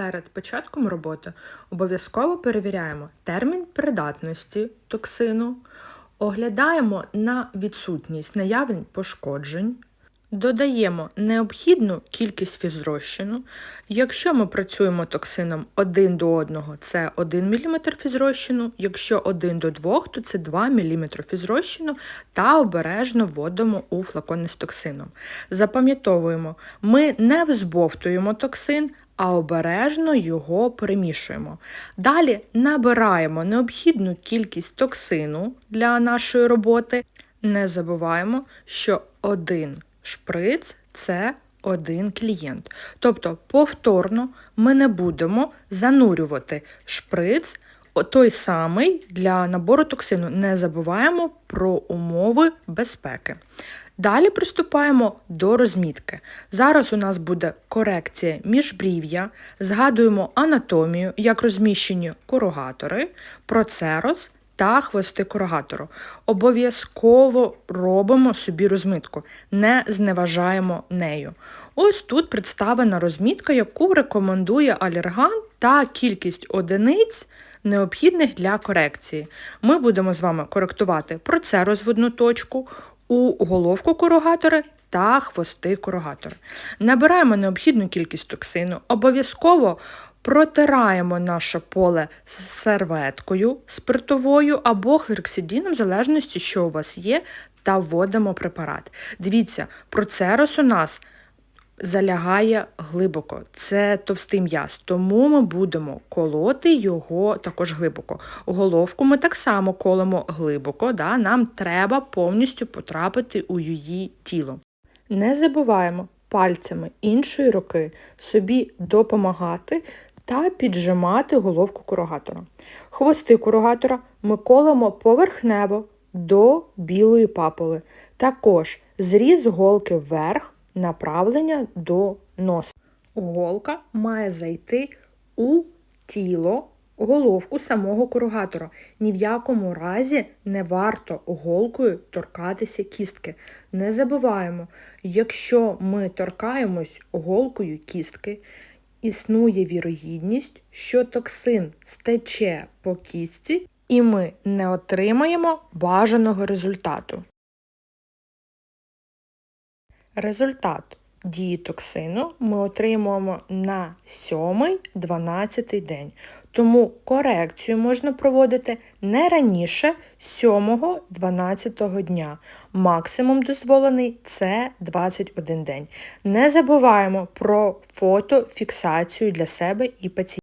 перед початком роботи обов'язково перевіряємо термін придатності токсину, оглядаємо на відсутність наявлень пошкоджень, додаємо необхідну кількість фізрозчину. Якщо ми працюємо токсином 1 до 1, це 1 мм фізрозчину, якщо 1 до 2, то це 2 мм фізрозчину та обережно вводимо у флакони з токсином. Запам'ятовуємо, ми не взбовтуємо токсин, а обережно його перемішуємо. Далі набираємо необхідну кількість токсину для нашої роботи. Не забуваємо, що один шприц це один клієнт. Тобто повторно ми не будемо занурювати шприц той самий для набору токсину. Не забуваємо про умови безпеки. Далі приступаємо до розмітки. Зараз у нас буде корекція міжбрів'я, згадуємо анатомію, як розміщені корогатори, процерос та хвости корогатору. Обов'язково робимо собі розмітку, не зневажаємо нею. Ось тут представлена розмітка, яку рекомендує алерган та кількість одиниць необхідних для корекції. Ми будемо з вами коректувати процерос в одну точку, у головку корогатора та хвости корогатора. Набираємо необхідну кількість токсину, обов'язково протираємо наше поле з серветкою спиртовою або хлорексидіном, в залежності, що у вас є, та вводимо препарат. Дивіться, процерос у нас залягає глибоко. Це товстий м'яз, тому ми будемо колоти його також глибоко. Головку ми так само колемо глибоко, да? нам треба повністю потрапити у її тіло. Не забуваємо пальцями іншої руки собі допомагати та піджимати головку корогатора. Хвости корогатора ми колемо поверхнево до білої папули. Також зріз голки вверх, направлення до носа. Голка має зайти у тіло, головку самого корогатора. Ні в якому разі не варто голкою торкатися кістки. Не забуваємо, якщо ми торкаємось голкою кістки, існує вірогідність, що токсин стече по кістці, і ми не отримаємо бажаного результату. Результат дії токсину ми отримуємо на 7-12 день. Тому корекцію можна проводити не раніше 7-12 дня. Максимум дозволений це 21 день. Не забуваємо про фотофіксацію для себе і пацієнтів.